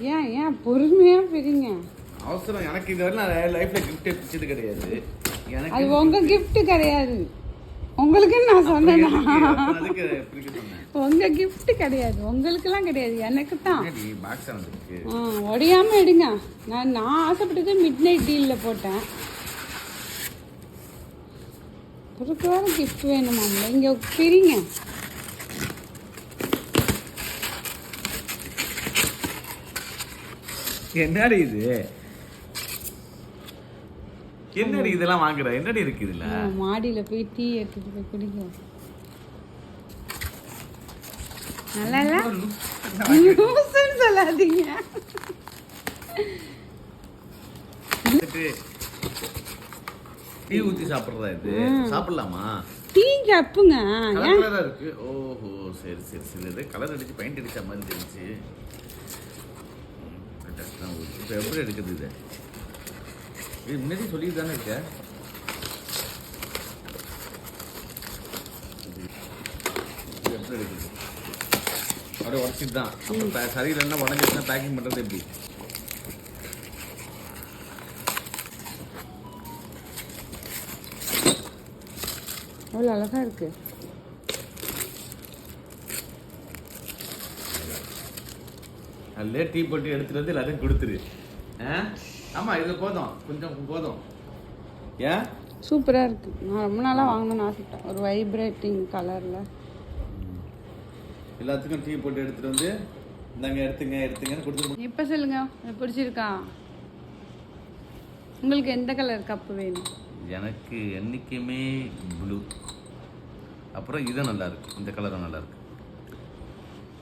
ஏன் ஏன்? பொறுமையா பிரிங்க. அவசரம். எனக்கு இது வரை நான் லைஃப்ல கிஃப்டே பிடிச்சது கிடையாது. எனக்கு அது உங்க gift கிடையாது. உங்களுக்கு நான் சொன்னேனா? உங்க gift கிடையாது. உங்களுக்கெல்லாம் கிடையாது. எனக்கு தான். உடையாம எடுங்க. நான் நான் ஆசைப்பட்டது மிட் நைட் டீலில் போட்டேன். ஒருக்கு வேற கிஃப்ட் வேணுமாம்ல இங்கே பிரிங்க. என்னடி இது? என்னடி இதெல்லாம் வாங்குற? என்னடி இருக்கு இதுல? மாடியில் போய் டீ எடுத்துட்டு போய் குடிக்க நல்லா இல்ல? சொல்லாதீங்க. டீ ஊத்தி சாப்பிடுறதா இது? சாப்பிடலாமா? டீ கப்புங்க. கலர் இருக்கு. ஓஹோ சரி சரி சரி. கலர் அடிச்சு பெயிண்ட் அடிச்ச மாதிரி இருந்துச்சு இப்போ எப்படி எடுக்கிறது இது இது முன்னாடி சொல்லிட்டு தானே இருக்க இது எப்படி எடுக்குது அப்படியே உடச்சிட்டு தான் அப்புறம் பே- சரியில்லைன்னா உடஞ்சிருச்சுன்னா பேக்கிங் பண்ணுறது எப்படி அவ்வளோ அழகா இருக்கு. அதில் டீ போட்டு எடுத்துட்டு வந்து எல்லாத்தையும் கொடுத்துரு. ஆ? ஆமாம் இது போதும். கொஞ்சம் போதும். ஏன் சூப்பராக இருக்கு. நான் ரொம்ப நாளாக வாங்கணும்னு ஆசைப்பட்டேன். ஒரு வைப்ரேட்டிங் கலரில் எல்லாத்துக்கும் டீ போட்டு எடுத்துட்டு வந்து இந்தாங்க எடுத்துங்க எடுத்துங்கன்னு கொடுத்துட்டு இப்போ சொல்லுங்க. எனக்கு பிடிச்சிருக்கா? உங்களுக்கு எந்த கலர் கப்பு வேணும்? எனக்கு என்றைக்குமே ப்ளூ அப்புறம் இது நல்லா இருக்கு. இந்த கலரும் நல்லா இருக்கு.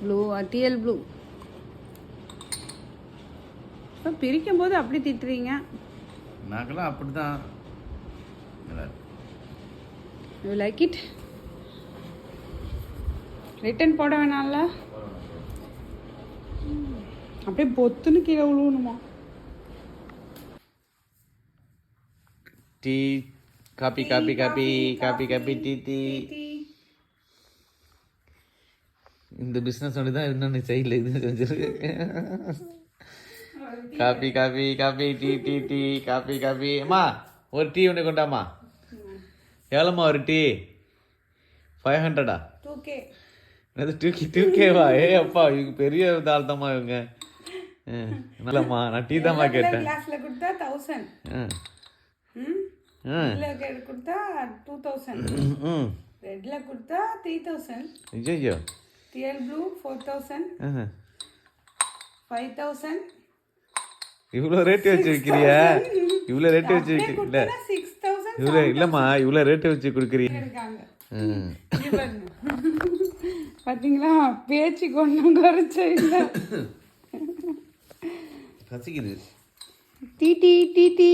ப்ளூ டிஎல் ப்ளூ இப்போ பிரிக்கும் போது அப்படி திட்டுறீங்க? நாங்களாம் அப்படி தான் யூ லைக் இட் ரிட்டன் போட வேணாம்ல. அப்படியே பொத்துன்னு கீழே விழுவணுமா tea coffee coffee coffee coffee coffee tea tea. இந்த பிஸ்னஸ் ஒன்று தான் இன்னொன்று செய்யல இது செஞ்சிருக்கு coffee coffee coffee tea tea tea coffee coffee அம்மா ஒரு டீ ஒன்று கொண்டாம்மா எவ்வளோம்மா ஒரு டீ? ஃபைவ் ஹண்ட்ரடா அது டூக்கி டூக்கேவா ஏ அப்பா இவங்க பெரிய ஆள் தாம்மா இவங்க நல்லம்மா நான் டீ தாம்மா கேட்டேன். கிளாஸில் கொடுத்தா தௌசண்ட் கொடுத்தா டூ தௌசண்ட் ம், ரெட்டில் கொடுத்தா த்ரீ தௌசண்ட் ஐயோ TL blue four thousand five thousand இவ்வளோ ரேட்டு வச்சு விற்கிறிய இவ்வளோ ரேட்டு வச்சு விற்கிற இல்லை சிக்ஸ் தௌசண்ட் இவ்வளோ இல்லைம்மா இவ்வளோ ரேட்டு வச்சு கொடுக்குறீங்க. பாத்தீங்களா? பேச்சு கொண்டு குறைச்ச இல்ல. பசிக்குது. Tea tea tea.